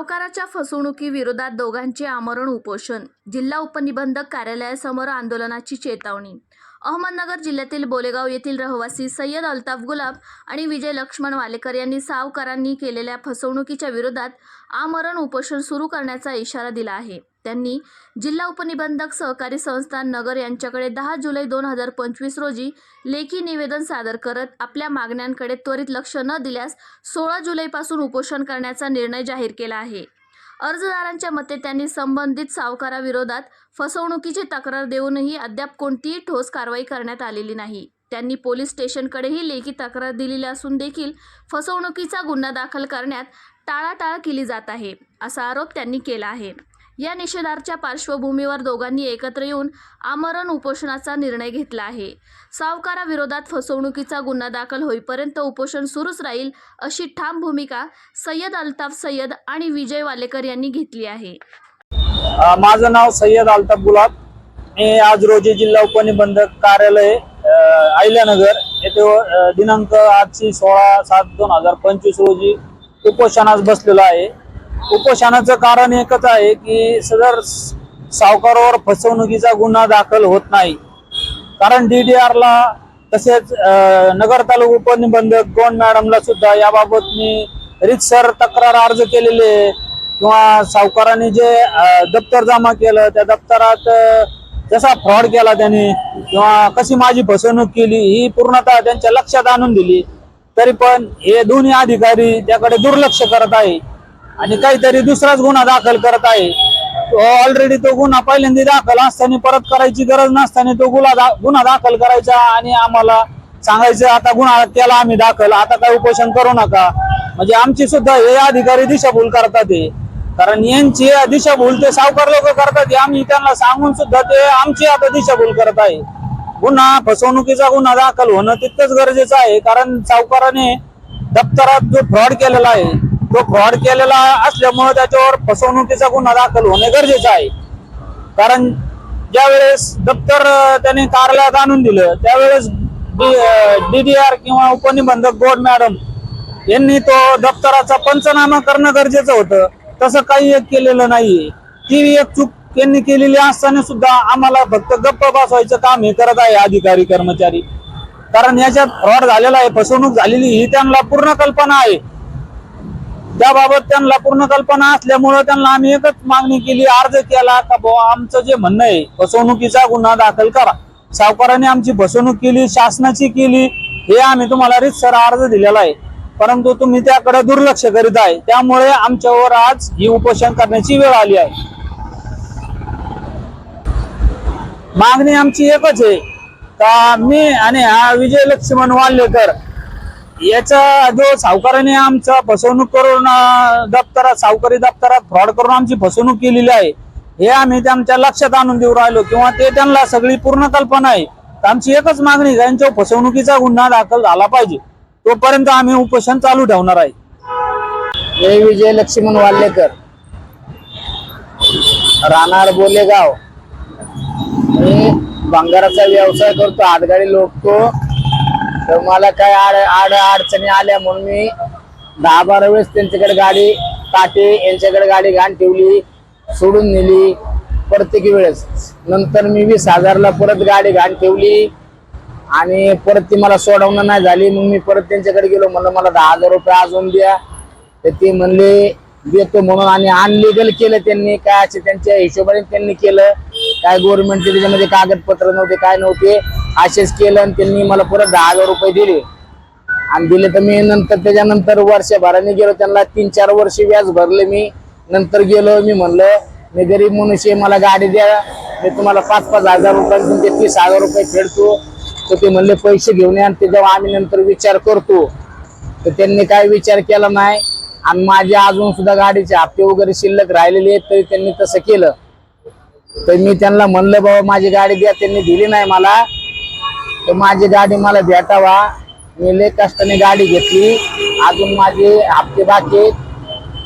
सावकाराच्या फसवणुकीविरोधात दोघांचे आमरण उपोषण जिल्हा उपनिबंधक कार्यालयासमोर आंदोलनाची चेतावणी. अहमदनगर जिल्ह्यातील बोलेगाव येथील रहिवासी सय्यद अल्ताफ गुलाब आणि विजय लक्ष्मण वालेकर यांनी सावकारांनी केलेल्या फसवणुकीच्या विरोधात आमरण उपोषण सुरू करण्याचा इशारा दिला आहे. त्यांनी जिल्हा उपनिबंधक सहकारी संस्थान नगर यांच्याकडे दहा जुलै दोन हजार पंचवीस रोजी लेखी निवेदन सादर करत आपल्या मागण्यांकडे त्वरित लक्ष न दिल्यास सोळा जुलैपासून उपोषण करण्याचा निर्णय जाहीर केला आहे. अर्जदारांच्या मते त्यांनी संबंधित सावकाराविरोधात फसवणुकीची तक्रार देऊनही अद्याप कोणतीही ठोस कारवाई करण्यात आलेली नाही. त्यांनी पोलीस स्टेशनकडेही लेखी तक्रार दिलेली असून देखील फसवणुकीचा गुन्हा दाखल करण्यात टाळाटाळ केली जात आहे असा आरोप त्यांनी केला आहे. या निषेधाच्या पार्श्वभूमीवर दोघांनी एकत्र येऊन आमरण उपोषणाचा निर्णय घेतला आहे. सावकाराविरोधात फसवणुकीचा गुन्हा दाखल होईपर्यंत उपोषण सुरूच राहील अशी ठाम भूमिका सय्यद अल्ताफ सय्यद आणि विजय वालेकर यांनी घेतली आहे. माझं नाव सय्यद अल्ताफ गुलाब. मी आज रोजी जिल्हा उपनिबंधक कार्यालय अ, येथे दिनांक आजची सोळा सात दोन हजार पंचवीस रोजी उपोषणास बसलेलो आहे. उपोषणाचं कारण एकच आहे की सदर सावकारावर फसवणुकीचा गुन्हा दाखल होत नाही. कारण DDR ला तसेच नगर तालुका उपनिबंधक गोंड मॅडमला सुद्धा याबाबत मी रितसर तक्रार अर्ज केलेले आहे. किंवा सावकारांनी जे दप्तर जमा केलं त्या दप्तरात जसा फ्रॉड केला त्यांनी किंवा कशी माझी फसवणूक केली ही पूर्णतः त्यांच्या लक्षात आणून दिली. तरी पण हे दोन्ही अधिकारी त्याकडे दुर्लक्ष करत आहे. आणि काहीतरी दुसराच गुन्हा दाखल करत आहे. ऑलरेडी तो गुन्हा पहिल्यांदा दाखल असताना परत करायची गरज नसताना तो गुन्हा दा- गुन्हा दाखल करायचा आणि आम्हाला सांगायचं आता गुन्हा केला आम्ही दाखल आता काय उपोषण करू नका. म्हणजे आमची सुद्धा हे अधिकारी दिशाभूल करतात हे कारण यांची दिशाभूल ते सावकार लोक करतात आम्ही त्यांना सांगून सुद्धा ते आमची आता दिशाभूल करत आहे. गुन्हा फसवणुकीचा गुन्हा दाखल होणं तितकंच गरजेचं आहे कारण सावकाराने दप्तरात जो फ्रॉड केलेला आहे तो फ्रॉड केलेला असल्यामुळे त्याच्यावर फसवणुकीचा गुन्हा दाखल होणे गरजेचं आहे. कारण ज्यावेळेस दप्तर त्याने त्यांनी कार्यालयात आणून दिलं त्यावेळेस बी डी आर किंवा उपनिबंधक बोर्ड मॅडम यांनी तो दप्तराचा पंचनामा करणं गरजेचं होतं. तसं काही एक केलेलं नाहीये. ती एक चूक त्यांनी केलेली असताना सुद्धा आम्हाला फक्त गप्प बसवायचं काम हे करत आहे अधिकारी कर्मचारी. कारण याच्यात फ्रॉड झालेला आहे फसवणूक झालेली ही त्यांना पूर्ण कल्पना आहे. त्याबाबत त्यांना पूर्ण कल्पना असल्यामुळं त्यांना आम्ही एकच मागणी केली अर्ज केला का बुवा आमचं जे म्हणणं आहे फसवणुकीचा गुन्हा दाखल करा. सावकाराने आमची फसवणूक केली शासनाची केली हे आम्ही तुम्हाला रितसर अर्ज दिलेला आहे. परंतु तुम्ही त्याकडे दुर्लक्ष करीत आहे. त्यामुळे आमच्यावर आज ही उपोषण करण्याची वेळ आली आहे. मागणी आमची एकच आहे. का मी आणि हा विजय लक्ष्मण वाल्लेकर याचा जो सावकाराने आमचा फसवणूक करून दप्तरात सावकारी दप्तरात फ्रॉड करून आमची फसवणूक केलेली आहे हे आम्ही त्यांच्या लक्षात आणून देऊ राहिलो किंवा ते त्यांना सगळी पूर्ण कल्पना आहे. तर आमची एकच मागणी आहे, फसवणुकीचा गुन्हा दाखल झाला पाहिजे तोपर्यंत आम्ही उपोषण चालू ठेवणार आहे. जय विजय लक्ष्मण वाल्लेकर राहणार बोलेगाव. मी भंगाराचा व्यवसाय करतो आजगाडी लोक तो तर मला काय आड आड अडचणी आल्या म्हणून मी दहा बारा वेळेस त्यांच्याकडे गाडी काटे यांच्याकडे गाडी घाण ठेवली सोडून नेली. प्रत्येक वेळेस. नंतर मी वीस हजारला परत गाडी घाण ठेवली आणि परत ती मला सोडवणं नाही झाली. मग मी परत त्यांच्याकडे गेलो. म्हणलं मला दहा हजार रुपये अजून द्या. तर ते म्हणले देतो म्हणून. आणि अनलिगल केलं त्यांनी. काय असे त्यांच्या हिशोबाने त्यांनी केलं. काय गव्हर्नमेंटचे त्याच्यामध्ये कागदपत्र नव्हते काय नव्हते. असेच केलं आणि त्यांनी मला परत दहा हजार रुपये दिले. आणि दिले तर मी नंतर त्याच्यानंतर वर्षभराने गेलो. त्यांना तीन चार वर्ष व्याज भरले मी. नंतर गेलो मी म्हणलं मी गरीब मनुष्य मला गाडी द्या. मी तुम्हाला पाच पाच हजार रुपये तुमचे तीस हजार रुपये फेडतो. तर ते म्हणले पैसे घेऊन या आणि त्याच्यावर आम्ही नंतर विचार करतो. तर त्यांनी काय विचार केला नाही. आणि माझे अजून सुद्धा गाडीचे हप्ते वगैरे शिल्लक राहिलेले आहेत तरी त्यांनी तसं केलं. तर मी त्यांना म्हणलं बाबा माझी गाडी द्या. त्यांनी दिली नाही मला. तर माझी गाडी मला भेटावा. मी लय कष्टाने गाडी घेतली. अजून माझे हप्ते बाकी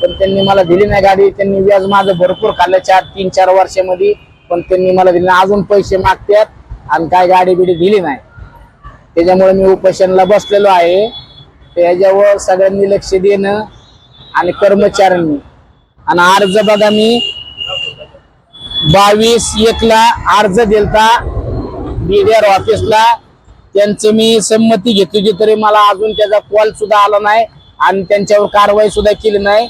पण त्यांनी मला दिली नाही गाडी. त्यांनी व्याज माझं भरपूर खाल्लं चार तीन चार वर्षामध्ये. पण त्यांनी मला दिली नाही. अजून पैसे मागतात आणि काय गाडी बिडी दिली नाही. त्याच्यामुळे मी उपोषणला बसलेलो आहे. त्याच्यावर सगळ्यांनी लक्ष देणं आणि कर्मचाऱ्यांनी. आणि अर्ज बघा मी. बावीस एकला अर्ज दिलता. आर ऑफिसला त्यांचं मी संमती घेतली तरी मला अजून त्याचा कॉल सुद्धा आला नाही आणि त्यांच्यावर कारवाई सुद्धा केली नाही.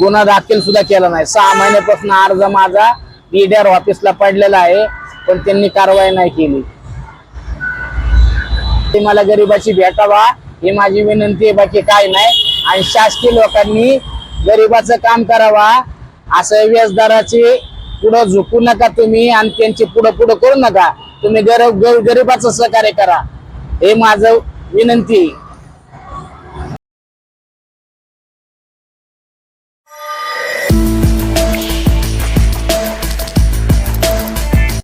गुन्हा दाखल सुद्धा केला नाही. सहा महिन्यापासून अर्ज माझा बीडीआर ऑफिसला पडलेला आहे पण त्यांनी कारवाई नाही केली. ते मला गरीबाची भेटावा ही माझी विनंती आहे बाकी काय नाही. आणि शासकीय लोकांनी गरिबाचं काम करावा असं व्याजदाराचे पुढं झुकू नका तुम्ही आणि त्यांची पुढं पुढं करू नका. तुम्ही गरीब गरिबाचं सहकार्य करा हे माझं विनंती आहे.